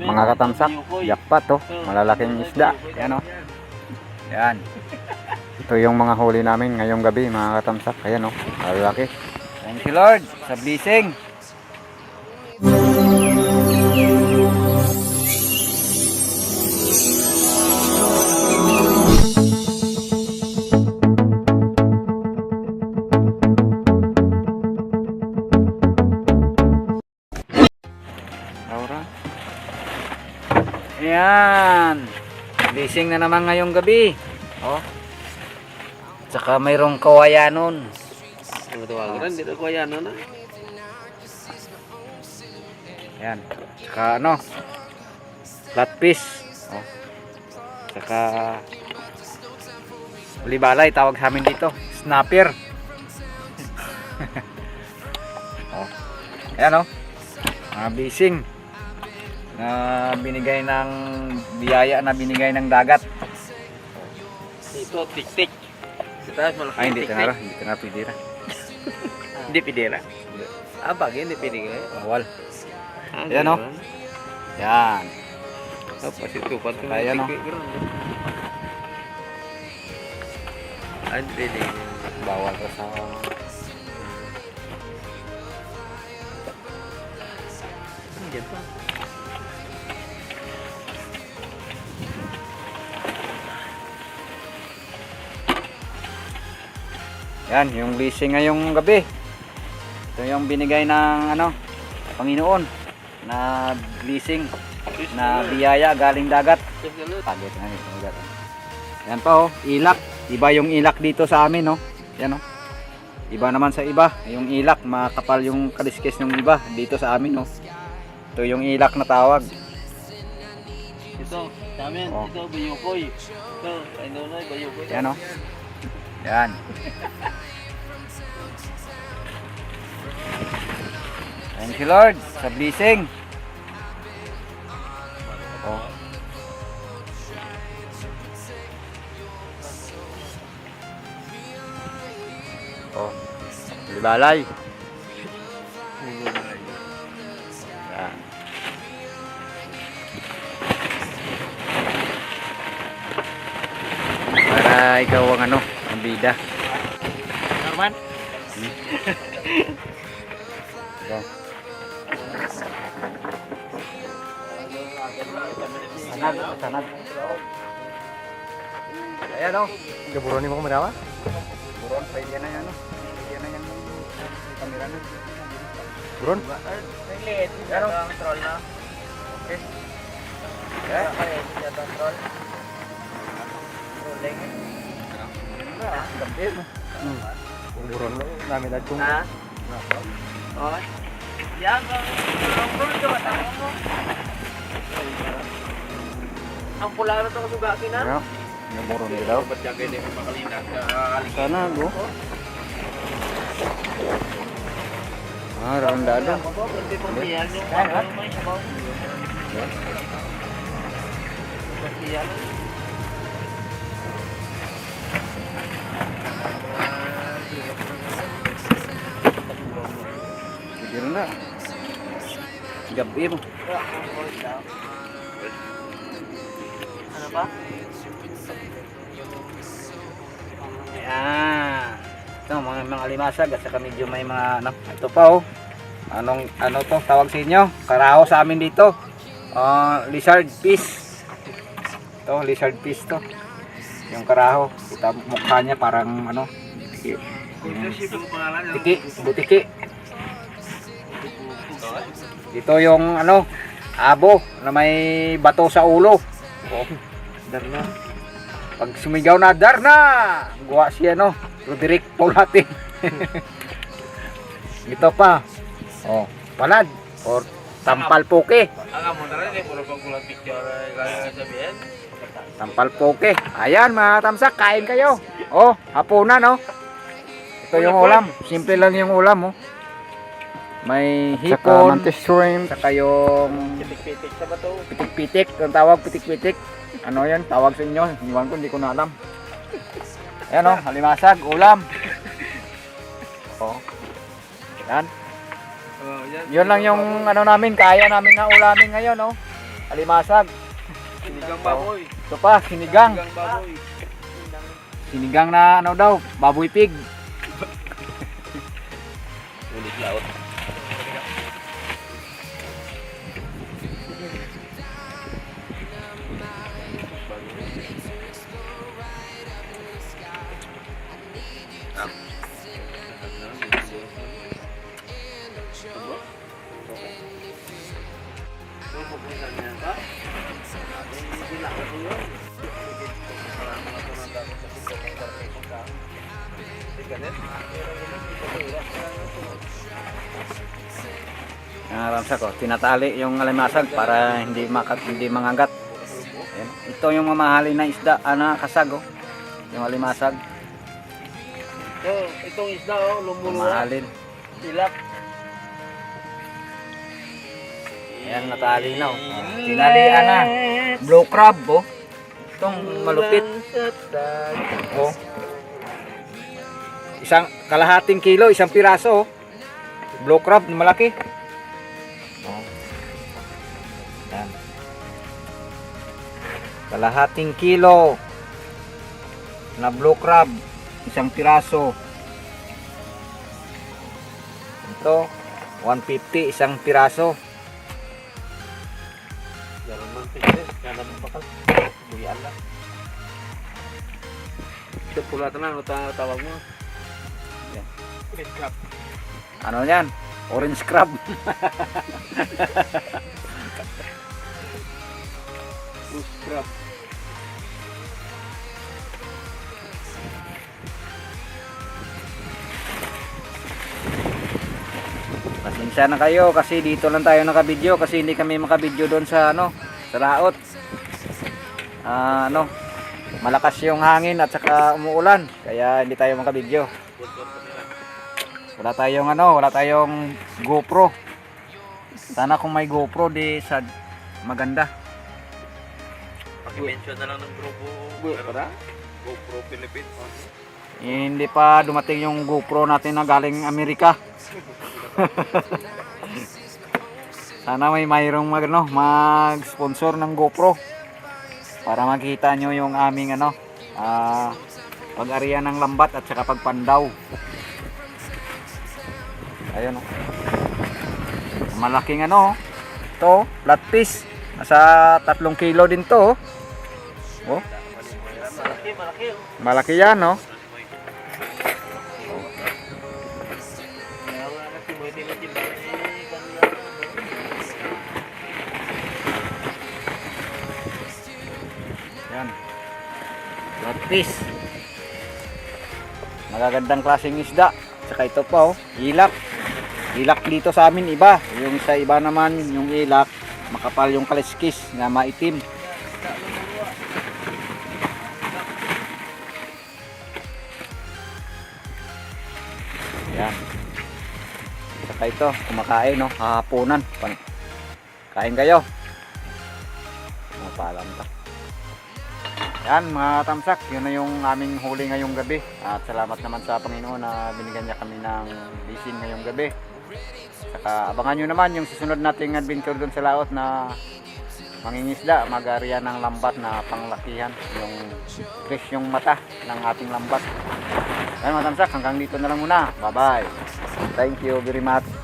mga katamsak. Jackpot to. Malalaking isda. Yan o. Yan. Ito yung mga huli namin ngayong gabi mga katamsak. Ayan o. Malalaki. Thank you Lord sa blessing. Ayan. Blessing na naman ngayong gabi. Oh. Tsaka mayroong kawayanon. Ang tawagan, dito ko yan, ano na. Ayan. Tsaka ano? Flatfish. Oh. Tsaka Ulibalay tawag sa amin dito. Snapper. oh. Ayan oh. Mga bising na binigay ng biyaya na binigay ng dagat. Dito, tik-tik. Sa taas, malaki Ay, hindi tinara. Hindi tinara pidira. Hindi pidira. Ah, bagay, hindi pidira. Bawal. Ah, Yan, oh. ganun. Yan. Ah, pasitupan ko. Ayan, oh. Ay, pwede. Bawal ka sa Diyan pa. Yan, yung blessing ngayong gabi. Ito yung binigay ng ano, Panginoon na blessing na biyaya galing dagat. Pagit na ito. Yan pa oh, ilak. Iba yung ilak dito sa amin oh. Yan oh. Iba naman sa iba. Yung ilak, makapal yung kaliskis ng iba dito sa amin oh. Ito yung ilak na tawag. Ito, sa amin, Oh. ito, bayukoy. Ito, ay no, no, bayukoy. Yan oh. Yan. Thank you Lord sa blessing. Oh. Oh. Libalay. Yan. Para ikaw ang ano, bida. Norman? Ito. Sanad, sanad. Ayan o. Gaburon ni mo kumadawa? Buron, pwede na yan o. Pwede na yan ng kamera na. Buron? Ano? Troll na. Okay. Troll. Trolling. Gabi mo. Hmm. Kung buron lo, namin at kung... Ha? Oh. Yan, ang ang troll ito, matawag mo. Ang pula na ito kasugakin na. Ano? Yung buron din daw. Ba't yan ganyan yung makalina? Sana go. Ah, rondado. Pwede rin na. Gabi mo. Ano ba? Ayan. Ito, mga, mga limasag at saka medyo may mga ano, ito pa oh. Anong ano to tawag sa inyo? Karaho sa amin dito. Ah, lizard fish. To, lizard fish to. Yung karaho, kita mukha niya parang ano, tiki, tiki, butiki. Dito yung ano, abo na may bato sa ulo. Oh, darna. Pag sumigaw na, Darna! Guwa siya, no? Roderick Paulatin. Ito pa. Oh, palad. Or tampal poke. Eh, eh. Tampal poke. Ayan, mga tamsak, kain kayo. Oh, hapunan, no? Ito yung ulam. Simple lang yung ulam, oh. May hipon. shrimp. Saka yung Pitik-pitik sa bato. pitik-pitik. Ang tawag pitik-pitik. Ano yan? Tawag sa inyo. Iwan ko, hindi ko na alam. Ayan, oh. Halimasag, ulam. Oh. Yan. Oh, yan. Yun lang yung ano namin, kaya namin na ulamin ngayon, no? alimasag. Sinigang baboy. Ito pa, sinigang. Sinigang baboy. Sinigang na ano daw, baboy pig. Naramsa ko, tinatali yung alimasag para hindi makat, hindi mangagat. Ayan. Ito yung mamahalin na isda, ano, kasag oh. Yung alimasag, So, itong isda oh, lumuluwa. mamahalin. Tilap. Ayan, natali na oh. Ah, Tinalian na. Blue crab oh. Itong malupit. Oh. Isang kalahating kilo, isang piraso oh. Blue crab malaki. Kalahating kilo na blue crab, isang piraso. Ito, 150 isang piraso. Lang. Ito pula tenang, ano tawag mo? Red crab. Ano yan? Orange crab. Crab. Pasensya na kayo kasi dito lang tayo nakabidyo kasi hindi kami makabidyo doon sa ano, sa laot. Ah, ano, malakas yung hangin at saka umuulan kaya hindi tayo makabidyo. Wala tayong ano, wala tayong GoPro. Sana kung may GoPro di sa maganda. Pag-mention na lang ng grupo. Para? GoPro Philippines. Eh, hindi pa dumating yung GoPro natin na galing Amerika. Sana may mayroong mag, ano, mag-sponsor ng GoPro para makita nyo yung aming ano, ah, pag-arian ng lambat at saka pagpandaw. Ayun oh. Malaking ano, oh. to, flat piece. Nasa 3 kilo din to. Oh. Malaki, malaki. malaki yan, kanina. Yan. Flat fish. Magagandang klaseng isda. Saka ito pa oh, ilak. Ilak dito sa amin iba. Yung sa iba naman, yung ilak, makapal yung kaliskis na maitim. Ito, kumakain no, hahaponan. Kain kayo. Mga paalam ta. Yan mga tamsak, yun na yung aming huli ngayong gabi. At salamat naman sa Panginoon na binigyan niya kami ng bisin ngayong gabi. Saka abangan nyo naman yung susunod nating adventure dun sa laot na mangingisda, mag-ariya ng lambat na panglakihan. Yung fresh yung mata ng ating lambat. Yan mga tamsak, hanggang dito na lang muna. Bye bye. Thank you very much.